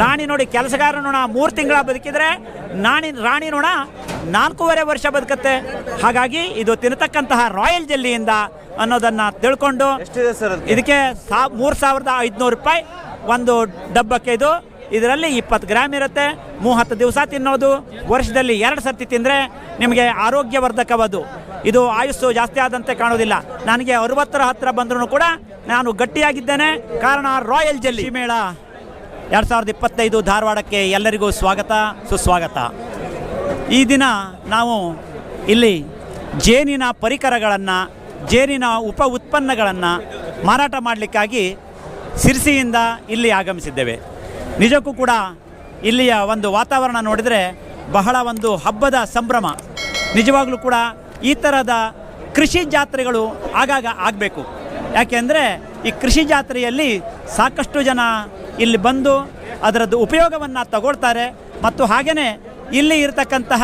ರಾಣಿ ನೋಡಿ ಕೆಲಸಗಾರ ನೋಣ ಮೂರು ತಿಂಗಳ ಬದುಕಿದ್ರೆ ನಾಣಿ ರಾಣಿ ನೋಣ ನಾಲ್ಕೂವರೆ ವರ್ಷ ಬದುಕತ್ತೆ. ಹಾಗಾಗಿ ಇದು ತಿನ್ನತಕ್ಕಂತಹ ರಾಯಲ್ ಜೆಲ್ಲಿಯಿಂದ ಅನ್ನೋದನ್ನು ತಿಳ್ಕೊಂಡು ಇದಕ್ಕೆ ಸಾ ಮೂರು ಸಾವಿರದ ಐದುನೂರು ರೂಪಾಯಿ ಒಂದು ಡಬ್ಬಕ್ಕೆ ಇದು. ಇದರಲ್ಲಿ ಇಪ್ಪತ್ತು ಗ್ರಾಮ್ ಇರುತ್ತೆ. ಮೂವತ್ತು ದಿವಸ ತಿನ್ನೋದು. ವರ್ಷದಲ್ಲಿ ಎರಡು ಸರ್ತಿ ತಿಂದರೆ ನಿಮಗೆ ಆರೋಗ್ಯವರ್ಧಕವದು. ಇದು ಆಯುಸ್ಸು ಜಾಸ್ತಿ ಆದಂತೆ ಕಾಣೋದಿಲ್ಲ ನನಗೆ ಅರವತ್ತರ ಹತ್ತಿರ ಬಂದರೂ ಕೂಡ ನಾನು ಗಟ್ಟಿಯಾಗಿದ್ದೇನೆ. ಕಾರಣ ರಾಯಲ್ ಜೆಲ್ಲಿ. ಮೇಳ. ಎರಡು ಸಾವಿರದ ಇಪ್ಪತ್ತೈದು ಧಾರವಾಡಕ್ಕೆ ಎಲ್ಲರಿಗೂ ಸ್ವಾಗತ, ಸುಸ್ವಾಗತ. ಈ ದಿನ ನಾವು ಇಲ್ಲಿ ಜೇನಿನ ಪರಿಕರಗಳನ್ನು, ಜೇನಿನ ಉಪ ಉತ್ಪನ್ನಗಳನ್ನು ಮಾರಾಟ ಮಾಡಲಿಕ್ಕಾಗಿ ಸಿರ್ಸಿಯಿಂದ ಇಲ್ಲಿ ಆಗಮಿಸಿದ್ದೇವೆ. ನಿಜಕ್ಕೂ ಕೂಡ ಇಲ್ಲಿಯ ಒಂದು ವಾತಾವರಣ ನೋಡಿದರೆ ಬಹಳ ಒಂದು ಹಬ್ಬದ ಸಂಭ್ರಮ. ನಿಜವಾಗಲೂ ಕೂಡ ಈ ಥರದ ಕೃಷಿ ಜಾತ್ರೆಗಳು ಆಗಾಗ ಆಗಬೇಕು. ಯಾಕೆಂದರೆ ಈ ಕೃಷಿ ಜಾತ್ರೆಯಲ್ಲಿ ಸಾಕಷ್ಟು ಜನ ಇಲ್ಲಿ ಬಂದು ಅದರದ್ದು ಉಪಯೋಗವನ್ನು ತಗೊಳ್ತಾರೆ ಮತ್ತು ಹಾಗೆಯೇ ಇಲ್ಲಿ ಇರತಕ್ಕಂತಹ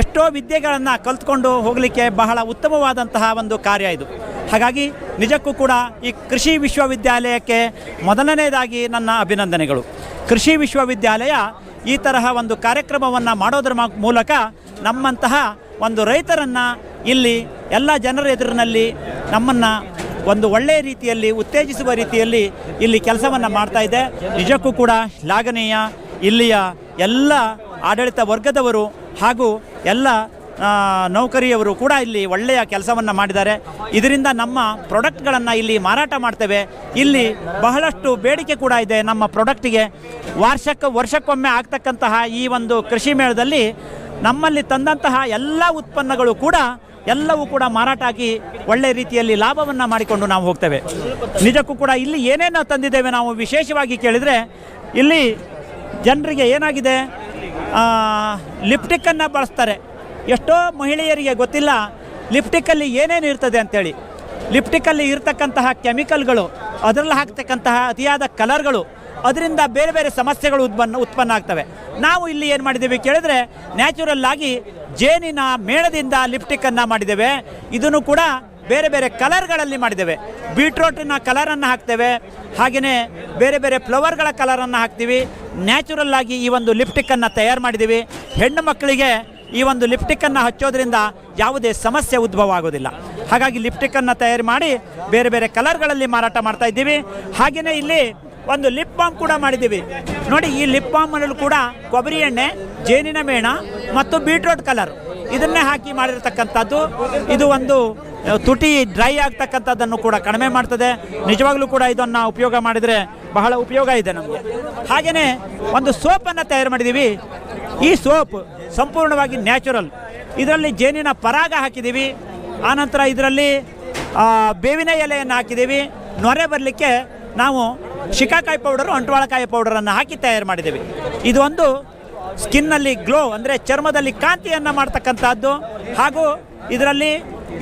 ಎಷ್ಟೋ ವಿದ್ಯೆಗಳನ್ನು ಕಲ್ತ್ಕೊಂಡು ಹೋಗಲಿಕ್ಕೆ ಬಹಳ ಉತ್ತಮವಾದಂತಹ ಒಂದು ಕಾರ್ಯ ಇದು. ಹಾಗಾಗಿ ನಿಜಕ್ಕೂ ಕೂಡ ಈ ಕೃಷಿ ವಿಶ್ವವಿದ್ಯಾಲಯಕ್ಕೆ ಮೊದಲನೇದಾಗಿ ನನ್ನ ಅಭಿನಂದನೆಗಳು. ಕೃಷಿ ವಿಶ್ವವಿದ್ಯಾಲಯ ಈ ತರಹ ಒಂದು ಕಾರ್ಯಕ್ರಮವನ್ನು ಮಾಡೋದ್ರ ಮೂಲಕ ನಮ್ಮಂತಹ ಒಂದು ರೈತರನ್ನು ಇಲ್ಲಿ ಎಲ್ಲ ಜನರ ಎದುರಿನಲ್ಲಿ ನಮ್ಮನ್ನು ಒಂದು ಒಳ್ಳೆಯ ರೀತಿಯಲ್ಲಿ, ಉತ್ತೇಜಿಸುವ ರೀತಿಯಲ್ಲಿ ಇಲ್ಲಿ ಕೆಲಸವನ್ನು ಮಾಡ್ತಾ ಇದೆ. ನಿಜಕ್ಕೂ ಕೂಡ ಶ್ಲಾಘನೀಯ ಇಲ್ಲಿಯ ಎಲ್ಲ ಆಡಳಿತ ವರ್ಗದವರು ಹಾಗೂ ಎಲ್ಲ ನೌಕರಿಯವರು ಕೂಡ ಇಲ್ಲಿ ಒಳ್ಳೆಯ ಕೆಲಸವನ್ನು ಮಾಡಿದ್ದಾರೆ. ಇದರಿಂದ ನಮ್ಮ ಪ್ರಾಡಕ್ಟ್ಗಳನ್ನು ಇಲ್ಲಿ ಮಾರಾಟ ಮಾಡ್ತೇವೆ. ಇಲ್ಲಿ ಬಹಳಷ್ಟು ಬೇಡಿಕೆ ಕೂಡ ಇದೆ ನಮ್ಮ ಪ್ರಾಡಕ್ಟಿಗೆ. ವಾರ್ಷಕ್ಕೆ, ವರ್ಷಕ್ಕೊಮ್ಮೆ ಆಗ್ತಕ್ಕಂತಹ ಈ ಒಂದು ಕೃಷಿ ಮೇಳದಲ್ಲಿ ನಮ್ಮಲ್ಲಿ ತಂದಂತಹ ಎಲ್ಲ ಉತ್ಪನ್ನಗಳು ಕೂಡ ಎಲ್ಲವೂ ಕೂಡ ಮಾರಾಟ ಆಗಿ ಒಳ್ಳೆ ರೀತಿಯಲ್ಲಿ ಲಾಭವನ್ನು ಮಾಡಿಕೊಂಡು ನಾವು ಹೋಗ್ತೇವೆ. ನಿಜಕ್ಕೂ ಕೂಡ ಇಲ್ಲಿ ಏನೇನು ತಂದಿದ್ದೇವೆ ನಾವು ವಿಶೇಷವಾಗಿ ಕೇಳಿದರೆ, ಇಲ್ಲಿ ಜನರಿಗೆ ಏನಾಗಿದೆ? ಲಿಪ್ಟಿಕ್ಕನ್ನು ಬಳಸ್ತಾರೆ. ಎಷ್ಟೋ ಮಹಿಳೆಯರಿಗೆ ಗೊತ್ತಿಲ್ಲ ಲಿಪ್ಟಿಕ್ಕಲ್ಲಿ ಏನೇನು ಇರ್ತದೆ ಅಂತೇಳಿ. ಲಿಪ್ಟಿಕ್ಕಲ್ಲಿ ಇರ್ತಕ್ಕಂತಹ ಕೆಮಿಕಲ್ಗಳು ಅದರಲ್ಲಿ ಹಾಕ್ತಕ್ಕಂತಹ ಅತಿಯಾದ ಕಲರ್ಗಳು, ಅದರಿಂದ ಬೇರೆ ಬೇರೆ ಸಮಸ್ಯೆಗಳು ಉತ್ಪನ್ನ ಉತ್ಪನ್ನ ಆಗ್ತವೆ. ನಾವು ಇಲ್ಲಿ ಏನು ಮಾಡಿದ್ದೀವಿ ಕೇಳಿದ್ರೆ ನ್ಯಾಚುರಲ್ ಆಗಿ ಜೇನಿನ ಮೇಣದಿಂದ ಲಿಪ್ಟಿಕ್ಕನ್ನು ಮಾಡಿದ್ದೇವೆ. ಇದನ್ನು ಕೂಡ ಬೇರೆ ಬೇರೆ ಕಲರ್ಗಳಲ್ಲಿ ಮಾಡಿದ್ದೇವೆ. ಬೀಟ್ರೂಟಿನ ಕಲರನ್ನು ಹಾಕ್ತೇವೆ. ಹಾಗೆಯೇ ಬೇರೆ ಬೇರೆ ಫ್ಲವರ್ಗಳ ಕಲರನ್ನು ಹಾಕ್ತೀವಿ. ನ್ಯಾಚುರಲ್ ಆಗಿ ಈ ಒಂದು ಲಿಪ್ಟಿಕ್ಕನ್ನು ತಯಾರು ಮಾಡಿದ್ದೀವಿ. ಹೆಣ್ಣು ಮಕ್ಕಳಿಗೆ ಈ ಒಂದು ಲಿಪ್ಟಿಕ್ಕನ್ನು ಹಚ್ಚೋದ್ರಿಂದ ಯಾವುದೇ ಸಮಸ್ಯೆ ಉದ್ಭವ ಆಗೋದಿಲ್ಲ. ಹಾಗಾಗಿ ಲಿಪ್ಟಿಕ್ಕನ್ನು ತಯಾರು ಮಾಡಿ ಬೇರೆ ಬೇರೆ ಕಲರ್ಗಳಲ್ಲಿ ಮಾರಾಟ ಮಾಡ್ತಾ ಇದ್ದೀವಿ. ಹಾಗೆಯೇ ಇಲ್ಲಿ ಒಂದು ಲಿಪ್ ಬಾಮ್ ಕೂಡ ಮಾಡಿದ್ದೀವಿ. ನೋಡಿ ಈ ಲಿಪ್ ಬಾಮಲ್ಲೂ ಕೂಡ ಕೊಬ್ಬರಿ ಎಣ್ಣೆ, ಜೇನಿನ ಮೇಣ ಮತ್ತು ಬೀಟ್ರೋಟ್ ಕಲರ್. ಇದನ್ನೇ ಹಾಕಿ ಮಾಡಿರತಕ್ಕಂಥದ್ದು. ಇದು ಒಂದು ತುಟಿ ಡ್ರೈ ಆಗ್ತಕ್ಕಂಥದ್ದನ್ನು ಕೂಡ ಕಡಿಮೆ ಮಾಡ್ತದೆ. ನಿಜವಾಗ್ಲೂ ಕೂಡ ಇದನ್ನು ಉಪಯೋಗ ಮಾಡಿದರೆ ಬಹಳ ಉಪಯೋಗ ಇದೆ ನಮಗೆ. ಹಾಗೆಯೇ ಒಂದು ಸೋಪನ್ನು ತಯಾರು ಮಾಡಿದ್ದೀವಿ ಈ ಸೋಪ್ ಸಂಪೂರ್ಣವಾಗಿ ನ್ಯಾಚುರಲ್. ಇದರಲ್ಲಿ ಜೇನಿನ ಪರಾಗ ಹಾಕಿದ್ದೀವಿ ಆನಂತರ ಇದರಲ್ಲಿ ಬೇವಿನ ಎಲೆಯನ್ನು ಹಾಕಿದ್ದೀವಿ ನೊರೆ ಬರಲಿಕ್ಕೆ ನಾವು ಶಿಕಾಕಾಯಿ ಪೌಡರು, ಅಂಟುವಾಳಕಾಯಿ ಪೌಡರನ್ನು ಹಾಕಿ ತಯಾರು ಮಾಡಿದ್ದೀವಿ ಇದೊಂದು ಸ್ಕಿನ್ನಲ್ಲಿ ಗ್ಲೋ ಅಂದರೆ ಚರ್ಮದಲ್ಲಿ ಕಾಂತಿಯನ್ನು ಮಾಡ್ತಕ್ಕಂಥದ್ದು. ಹಾಗೂ ಇದರಲ್ಲಿ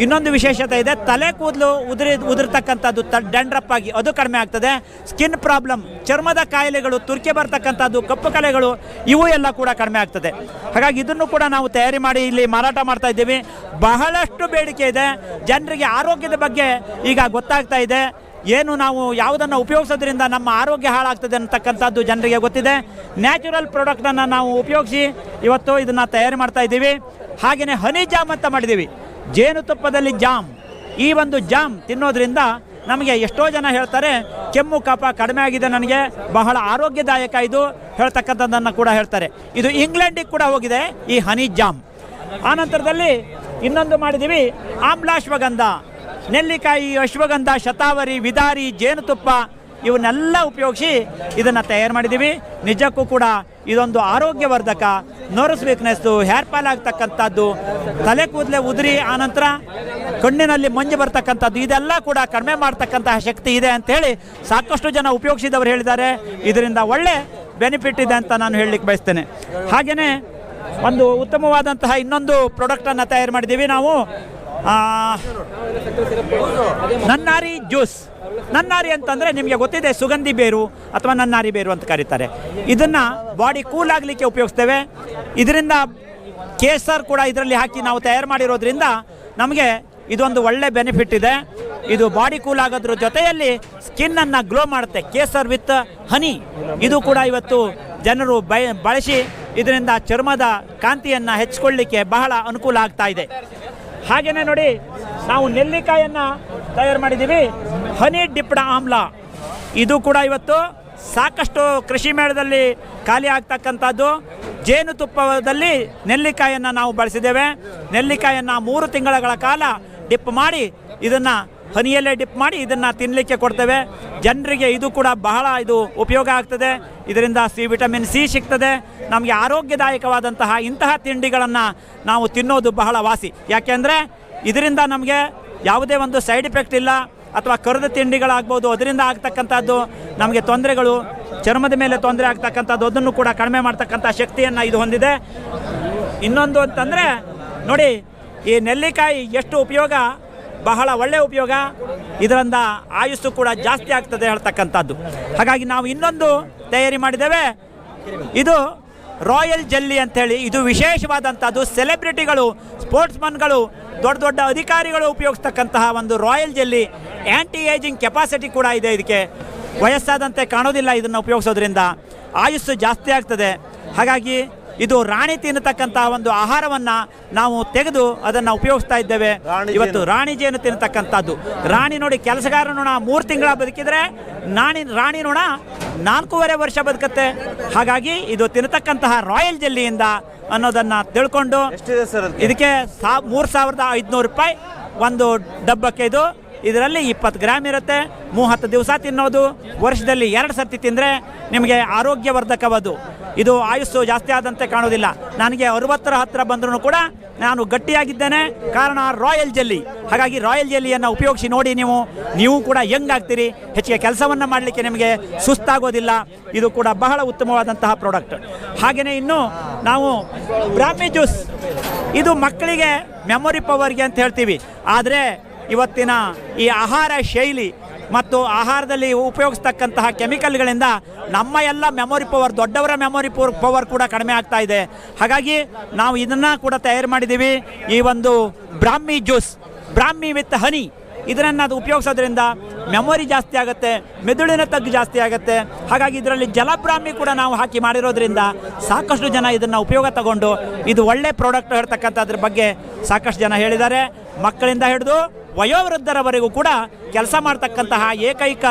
ಇನ್ನೊಂದು ವಿಶೇಷತೆ ಇದೆ, ತಲೆ ಕೂದಲು ಉದುರಿ, ಉದುರ್ತಕ್ಕಂಥದ್ದು ತ ಡ್ಯಾಂಡ್ರಪ್ ಆಗಿ ಅದು ಕಡಿಮೆ ಆಗ್ತದೆ. ಸ್ಕಿನ್ ಪ್ರಾಬ್ಲಮ್ ಚರ್ಮದ ಕಾಯಿಲೆಗಳು, ತುರ್ಕೆ ಬರ್ತಕ್ಕಂಥದ್ದು, ಕಪ್ಪು ಕಲೆಗಳು, ಇವು ಎಲ್ಲ ಕೂಡ ಕಡಿಮೆ ಆಗ್ತದೆ. ಹಾಗಾಗಿ ಇದನ್ನು ಕೂಡ ನಾವು ತಯಾರಿ ಮಾಡಿ ಇಲ್ಲಿ ಮಾರಾಟ ಮಾಡ್ತಾ ಇದ್ದೀವಿ. ಬಹಳಷ್ಟು ಬೇಡಿಕೆ ಇದೆ. ಜನರಿಗೆ ಆರೋಗ್ಯದ ಬಗ್ಗೆ ಈಗ ಗೊತ್ತಾಗ್ತಾ ಇದೆ. ಏನು ನಾವು ಯಾವುದನ್ನು ಉಪಯೋಗಿಸೋದ್ರಿಂದ ನಮ್ಮ ಆರೋಗ್ಯ ಹಾಳಾಗ್ತದೆ ಅಂತಕ್ಕಂಥದ್ದು ಜನರಿಗೆ ಗೊತ್ತಿದೆ. ನ್ಯಾಚುರಲ್ ಪ್ರಾಡಕ್ಟನ್ನು ನಾವು ಉಪಯೋಗಿಸಿ ಇವತ್ತು ಇದನ್ನು ತಯಾರು ಮಾಡ್ತಾ ಇದ್ದೀವಿ. ಹಾಗೆಯೇ ಹನಿ ಜಾಮ್ ಅಂತ ಮಾಡಿದ್ದೀವಿ. ಜೇನುತುಪ್ಪದಲ್ಲಿ ಜಾಮ್ ಈ ಒಂದು ಜಾಮ್ ತಿನ್ನೋದ್ರಿಂದ ನಮಗೆ ಎಷ್ಟೋ ಜನ ಹೇಳ್ತಾರೆ, ಕೆಮ್ಮು ಕಫ ಕಡಿಮೆ ಆಗಿದೆ ನನಗೆ, ಬಹಳ ಆರೋಗ್ಯದಾಯಕ ಇದು ಹೇಳ್ತಕ್ಕಂಥದ್ದನ್ನು ಕೂಡ ಹೇಳ್ತಾರೆ. ಇದು ಇಂಗ್ಲೆಂಡಿಗೆ ಕೂಡ ಹೋಗಿದೆ ಈ ಹನಿ ಜಾಮ್ ಆನಂತರದಲ್ಲಿ ಇನ್ನೊಂದು ಮಾಡಿದ್ದೀವಿ, ಆಮ್ಲಾಶ್ವಗಂಧ. ನೆಲ್ಲಿಕಾಯಿ, ಅಶ್ವಗಂಧ, ಶತಾವರಿ, ವಿದಾರಿ, ಜೇನುತುಪ್ಪ ಇವನ್ನೆಲ್ಲ ಉಪಯೋಗಿಸಿ ಇದನ್ನು ತಯಾರು ಮಾಡಿದ್ದೀವಿ. ನಿಜಕ್ಕೂ ಕೂಡ ಇದೊಂದು ಆರೋಗ್ಯವರ್ಧಕ, ನೋರಸ್ ವೀಕ್ನೆಸ್ಸು ಹೇರ್ ಫಾಲ್ ಆಗ್ತಕ್ಕಂಥದ್ದು, ತಲೆ ಕೂದಲೆ ಉದುರಿ ಆನಂತರ ಕಣ್ಣಿನಲ್ಲಿ ಮಂಜು ಬರ್ತಕ್ಕಂಥದ್ದು, ಇದೆಲ್ಲ ಕೂಡ ಕಡಿಮೆ ಮಾಡ್ತಕ್ಕಂತಹ ಶಕ್ತಿ ಇದೆ ಅಂತೇಳಿ ಸಾಕಷ್ಟು ಜನ ಉಪಯೋಗಿಸಿದವರು ಹೇಳಿದ್ದಾರೆ. ಇದರಿಂದ ಒಳ್ಳೆ ಬೆನಿಫಿಟ್ ಇದೆ ಅಂತ ನಾನು ಹೇಳಲಿಕ್ಕೆ ಬಯಸ್ತೇನೆ. ಹಾಗೆಯೇ ಒಂದು ಉತ್ತಮವಾದಂತಹ ಇನ್ನೊಂದು ಪ್ರಾಡಕ್ಟನ್ನು ತಯಾರು ಮಾಡಿದ್ದೀವಿ ನಾವು. ನನ್ನಾರಿ ಜ್ಯೂಸ್. ನನ್ನಾರಿ ಅಂತಂದರೆ ನಿಮಗೆ ಗೊತ್ತಿದೆ, ಸುಗಂಧಿ ಬೇರು ಅಥವಾ ನನ್ನಾರಿ ಬೇರು ಅಂತ ಕರೀತಾರೆ. ಇದನ್ನು ಬಾಡಿ ಕೂಲ್ ಆಗಲಿಕ್ಕೆ ಉಪಯೋಗಿಸ್ತೇವೆ. ಇದರಿಂದ ಕೇಸರ್ ಕೂಡ ಇದರಲ್ಲಿ ಹಾಕಿ ನಾವು ತಯಾರು ಮಾಡಿರೋದ್ರಿಂದ ನಮಗೆ ಇದೊಂದು ಒಳ್ಳೆ ಬೆನಿಫಿಟ್ ಇದೆ. ಇದು ಬಾಡಿ ಕೂಲ್ ಆಗೋದ್ರ ಜೊತೆಯಲ್ಲಿ ಸ್ಕಿನ್ನನ್ನು ಗ್ಲೋ ಮಾಡುತ್ತೆ. Kesar with honey. ಇದು ಕೂಡ ಇವತ್ತು ಜನರು ಬಳಸಿ ಇದರಿಂದ ಚರ್ಮದ ಕಾಂತಿಯನ್ನು ಹೆಚ್ಚಿಕೊಳ್ಳಿಕ್ಕೆ ಬಹಳ ಅನುಕೂಲ ಆಗ್ತಾ ಇದೆ. ಹಾಗೆಯೇ ನೋಡಿ, ನಾವು ನೆಲ್ಲಿಕಾಯನ್ನು ತಯಾರು ಮಾಡಿದ್ದೀವಿ. ಹನಿ ಡಿಪ್ಡ ಆಮ್ಲ. ಇದು ಕೂಡ ಇವತ್ತು ಸಾಕಷ್ಟು ಕೃಷಿ ಮೇಳದಲ್ಲಿ ಖಾಲಿ ಆಗ್ತಕ್ಕಂಥದ್ದು. ಜೇನುತುಪ್ಪದಲ್ಲಿ ನೆಲ್ಲಿಕಾಯನ್ನು ನಾವು ಬಳಸಿದ್ದೇವೆ. ನೆಲ್ಲಿಕಾಯನ್ನು ಮೂರು ತಿಂಗಳ ಕಾಲ ಡಿಪ್ ಮಾಡಿ ಇದನ್ನು ಹನಿಯಲ್ಲೇ ಡಿಪ್ ಮಾಡಿ ಇದನ್ನು ತಿನ್ನಲಿಕ್ಕೆ ಕೊಡ್ತೇವೆ. ಜನರಿಗೆ ಇದು ಕೂಡ ಬಹಳ ಇದು ಉಪಯೋಗ ಆಗ್ತದೆ. ಇದರಿಂದ ಸಿ ವಿಟಮಿನ್ ಸಿ ಸಿಗ್ತದೆ. ನಮಗೆ ಆರೋಗ್ಯದಾಯಕವಾದಂತಹ ಇಂತಹ ತಿಂಡಿಗಳನ್ನು ನಾವು ತಿನ್ನೋದು ಬಹಳ ವಾಸಿ. ಯಾಕೆಂದರೆ ಇದರಿಂದ ನಮಗೆ ಯಾವುದೇ ಒಂದು ಸೈಡ್ ಎಫೆಕ್ಟ್ ಇಲ್ಲ ಅಥವಾ ಕರೆದ ತಿಂಡಿಗಳಾಗ್ಬೋದು, ಅದರಿಂದ ಆಗ್ತಕ್ಕಂಥದ್ದು ನಮಗೆ ತೊಂದರೆಗಳು, ಚರ್ಮದ ಮೇಲೆ ತೊಂದರೆ ಆಗ್ತಕ್ಕಂಥದ್ದು, ಅದನ್ನು ಕೂಡ ಕಡಿಮೆ ಮಾಡ್ತಕ್ಕಂಥ ಶಕ್ತಿಯನ್ನು ಇದು ಹೊಂದಿದೆ. ಇನ್ನೊಂದು ಅಂತಂದರೆ ನೋಡಿ, ಈ ನೆಲ್ಲಿಕಾಯಿ ಎಷ್ಟು ಉಪಯೋಗ ಬಹಳ ಒಳ್ಳೆಯ ಉಪಯೋಗ. ಇದರಿಂದ ಆಯುಸ್ಸು ಕೂಡ ಜಾಸ್ತಿ ಆಗ್ತದೆ ಹೇಳ್ತಕ್ಕಂಥದ್ದು. ಹಾಗಾಗಿ ನಾವು ಇನ್ನೊಂದು ತಯಾರಿ ಮಾಡಿದ್ದೇವೆ. ಇದು ರಾಯಲ್ ಜೆಲ್ಲಿ ಅಂಥೇಳಿ, ಇದು ವಿಶೇಷವಾದಂಥದ್ದು. ಸೆಲೆಬ್ರಿಟಿಗಳು, ಸ್ಪೋರ್ಟ್ಸ್ಮನ್ಗಳು, ದೊಡ್ಡ ದೊಡ್ಡ ಅಧಿಕಾರಿಗಳು ಉಪಯೋಗಿಸ್ತಕ್ಕಂತಹ ಒಂದು royal jelly anti ageing capacity ಕೂಡ ಇದೆ ಇದಕ್ಕೆ. ವಯಸ್ಸಾದಂತೆ ಕಾಣೋದಿಲ್ಲ ಇದನ್ನು ಉಪಯೋಗಿಸೋದ್ರಿಂದ. ಆಯುಸ್ಸು ಜಾಸ್ತಿ ಆಗ್ತದೆ. ಹಾಗಾಗಿ ಇದು ರಾಣಿ ತಿನ್ನತಕ್ಕಂತಹ ಒಂದು ಆಹಾರವನ್ನು ನಾವು ತೆಗೆದು ಅದನ್ನು ಉಪಯೋಗಿಸ್ತಾ ಇದ್ದೇವೆ. ಇವತ್ತು. ರಾಣಿ ಜೇನು ತಿನ್ನತಕ್ಕಂಥದ್ದು. ರಾಣಿ ನೋಡಿ ಕೆಲಸಗಾರ ನೋಣ ಮೂರು ತಿಂಗಳ ಬದುಕಿದ್ರೆ ನಾಣಿ ರಾಣಿ ನೋಣ ನಾಲ್ಕೂವರೆ ವರ್ಷ ಬದುಕತ್ತೆ. ಹಾಗಾಗಿ ಇದು ತಿನ್ನತಕ್ಕಂತಹ ರಾಯಲ್ ಜೆಲ್ಲಿಯಿಂದ ಅನ್ನೋದನ್ನು ತಿಳ್ಕೊಂಡು ಇದಕ್ಕೆ ಸಾ ಮೂರು ಸಾವಿರದ ಐದುನೂರು ರೂಪಾಯಿ ಒಂದು ಡಬ್ಬಕ್ಕೆ ಇದು. ಇದರಲ್ಲಿ ಇಪ್ಪತ್ತು ಗ್ರಾಮ್ ಇರುತ್ತೆ. ಮೂವತ್ತು ದಿವಸ ತಿನ್ನೋದು. ವರ್ಷದಲ್ಲಿ ಎರಡು ಸರ್ತಿ ತಿಂದರೆ ನಿಮಗೆ ಆರೋಗ್ಯವರ್ಧಕವದು. ಇದು ಆಯುಸ್ಸು ಜಾಸ್ತಿ ಆದಂತೆ ಕಾಣೋದಿಲ್ಲ ನನಗೆ ಅರವತ್ತರ ಹತ್ತಿರ ಬಂದರೂ ಕೂಡ ನಾನು ಗಟ್ಟಿಯಾಗಿದ್ದೇನೆ. ಕಾರಣ ರಾಯಲ್ ಜೆಲ್ಲಿ. ಹಾಗಾಗಿ ರಾಯಲ್ ಜೆಲ್ಲಿಯನ್ನು ಉಪಯೋಗಿಸಿ ನೋಡಿ ನೀವು. ನೀವು ಕೂಡ ಯಂಗ್ ಆಗ್ತೀರಿ. ಹೆಚ್ಚಿಗೆ ಕೆಲಸವನ್ನು ಮಾಡಲಿಕ್ಕೆ ನಿಮಗೆ ಸುಸ್ತಾಗೋದಿಲ್ಲ. ಇದು ಕೂಡ ಬಹಳ ಉತ್ತಮವಾದಂತಹ ಪ್ರಾಡಕ್ಟ್. ಹಾಗೆಯೇ ಇನ್ನು ನಾವು ಬ್ರಾಹ್ಮಿ ಜ್ಯೂಸ್. ಇದು ಮಕ್ಕಳಿಗೆ ಮೆಮೊರಿ ಪವರ್ಗೆ ಅಂತ ಹೇಳ್ತೀವಿ. ಆದರೆ ಇವತ್ತಿನ ಈ ಆಹಾರ ಶೈಲಿ ಮತ್ತು ಆಹಾರದಲ್ಲಿ ಉಪಯೋಗಿಸ್ತಕ್ಕಂತಹ ಕೆಮಿಕಲ್ಗಳಿಂದ ನಮ್ಮ ಎಲ್ಲ ಮೆಮೊರಿ ಪವರ್ ದೊಡ್ಡವರ ಮೆಮೊರಿ ಪವರ್ ಕೂಡ ಕಡಿಮೆ ಆಗ್ತಾ ಇದೆ. ಹಾಗಾಗಿ ನಾವು ಇದನ್ನು ಕೂಡ ತಯಾರು ಮಾಡಿದ್ದೀವಿ. ಈ ಒಂದು brahmi juice, brahmi with honey. ಇದನ್ನು ಅದು ಉಪಯೋಗಿಸೋದ್ರಿಂದ ಮೆಮೊರಿ ಜಾಸ್ತಿ ಆಗುತ್ತೆ, ಮೆದುಳಿನ ತಗ್ಗು ಜಾಸ್ತಿ ಆಗುತ್ತೆ. ಹಾಗಾಗಿ ಇದರಲ್ಲಿ ಜಲಬ್ರಾಹ್ಮಿ ಕೂಡ ನಾವು ಹಾಕಿ ಮಾಡಿರೋದ್ರಿಂದ ಸಾಕಷ್ಟು ಜನ ಇದನ್ನು ಉಪಯೋಗ ತಗೊಂಡು ಇದು ಒಳ್ಳೆ ಪ್ರಾಡಕ್ಟ್ ಹೇಳ್ತಕ್ಕಂಥದ್ರ ಬಗ್ಗೆ ಸಾಕಷ್ಟು ಜನ ಹೇಳಿದ್ದಾರೆ. ಮಕ್ಕಳಿಂದ ಹಿಡಿದು ವಯೋವೃದ್ಧರವರೆಗೂ ಕೂಡ ಕೆಲಸ ಮಾಡ್ತಕ್ಕಂತಹ ಏಕೈಕ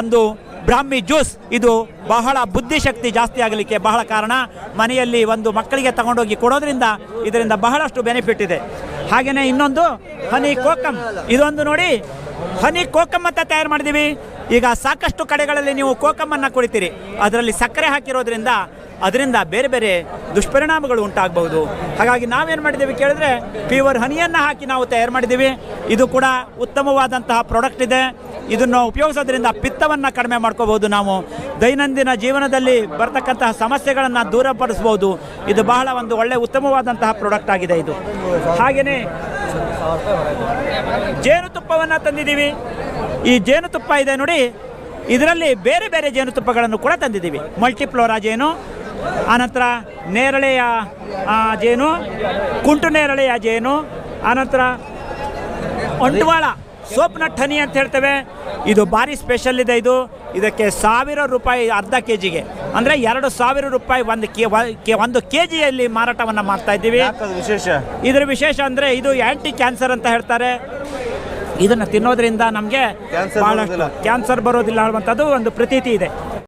ಒಂದು ಬ್ರಾಹ್ಮಿ ಜ್ಯೂಸ್. ಇದು ಬಹಳ ಬುದ್ಧಿಶಕ್ತಿ ಜಾಸ್ತಿ ಆಗಲಿಕ್ಕೆ ಬಹಳ ಕಾರಣ. ಮನೆಯಲ್ಲಿ ಒಂದು ಮಕ್ಕಳಿಗೆ ತಗೊಂಡೋಗಿ ಕೊಡೋದ್ರಿಂದ ಇದರಿಂದ ಬಹಳಷ್ಟು ಬೆನಿಫಿಟ್ ಇದೆ. ಹಾಗೆಯೇ ಇನ್ನೊಂದು, ಹನಿ ಕೋಕಮ್ ಇದೊಂದು ನೋಡಿ, ಹನಿ ಕೋಕಮ್ ಅಂತ ತಯಾರು ಮಾಡಿದ್ದೀವಿ. ಈಗ ಸಾಕಷ್ಟು ಕಡೆಗಳಲ್ಲಿ ನೀವು ಕೋಕಮ್ಮನ್ನು ಕುಡಿತೀರಿ. ಅದರಲ್ಲಿ ಸಕ್ಕರೆ ಹಾಕಿರೋದ್ರಿಂದ ಅದರಿಂದ ಬೇರೆ ಬೇರೆ ದುಷ್ಪರಿಣಾಮಗಳು ಉಂಟಾಗಬಹುದು. ಹಾಗಾಗಿ ನಾವೇನು ಮಾಡಿದ್ದೀವಿ ಕೇಳಿದ್ರೆ ಪ್ಯೂವರ್ ಹನಿಯನ್ನು ಹಾಕಿ ನಾವು ತಯಾರು ಮಾಡಿದ್ದೀವಿ. ಇದು ಕೂಡ ಉತ್ತಮವಾದಂತಹ ಪ್ರಾಡಕ್ಟ್ ಇದೆ. ಇದನ್ನು ಉಪಯೋಗಿಸೋದ್ರಿಂದ ಪಿತ್ತವನ್ನು ಕಡಿಮೆ ಮಾಡ್ಕೋಬಹುದು ನಾವು. ದೈನಂದಿನ ಜೀವನದಲ್ಲಿ ಬರ್ತಕ್ಕಂತಹ ಸಮಸ್ಯೆಗಳನ್ನು ದೂರಪಡಿಸ್ಬೋದು ಇದು ಬಹಳ ಒಂದು ಒಳ್ಳೆ ಉತ್ತಮವಾದಂತಹ ಪ್ರಾಡಕ್ಟ್ ಆಗಿದೆ ಇದು. ಹಾಗೆಯೇ ಜೇನುತುಪ್ಪವನ್ನು ತಂದಿದ್ದೀವಿ. ಈ ಜೇನುತುಪ್ಪ ಇದೆ ನೋಡಿ, ಇದರಲ್ಲಿ ಬೇರೆ ಬೇರೆ ಜೇನುತುಪ್ಪಗಳನ್ನು ಕೂಡ ತಂದಿದ್ದೀವಿ. ಮಲ್ಟಿಪ್ಲೋರಾ ಜೇನು ಆನಂತರ ನೇರಳೆಯ ಜೇನು ಕುಂಟು ನೇರಳೆಯ ಜೇನು ಆನಂತರ ಒಂಡವಾಳ ಸೋಪ್ನ ಠನಿ ಹನಿ ಅಂತ ಹೇಳ್ತೇವೆ. ಇದು ಭಾರಿ ಸ್ಪೆಷಲ್ ಇದೆ ಇದು. ಇದಕ್ಕೆ ಸಾವಿರ ರೂಪಾಯಿ ಅರ್ಧ ಕೆ ಜಿಗೆ ಅಂದರೆ ಎರಡು ಸಾವಿರ ರೂಪಾಯಿ ಒಂದು ಕೆ ಒಂದು ಕೆ ಜಿಯಲ್ಲಿ ಮಾರಾಟವನ್ನು ಮಾಡ್ತಾ ಇದ್ದೀವಿ. ವಿಶೇಷ? ಇದರ ವಿಶೇಷ ಅಂದರೆ ಇದು ಆ್ಯಂಟಿ ಕ್ಯಾನ್ಸರ್ ಅಂತ ಹೇಳ್ತಾರೆ. ಇದನ್ನು ತಿನ್ನೋದ್ರಿಂದ ನಮಗೆ. ಕ್ಯಾನ್ಸರ್ ಬರೋದಿಲ್ಲ ಅನ್ನುವಂಥದ್ದು ಒಂದು ಪ್ರತೀತಿ ಇದೆ.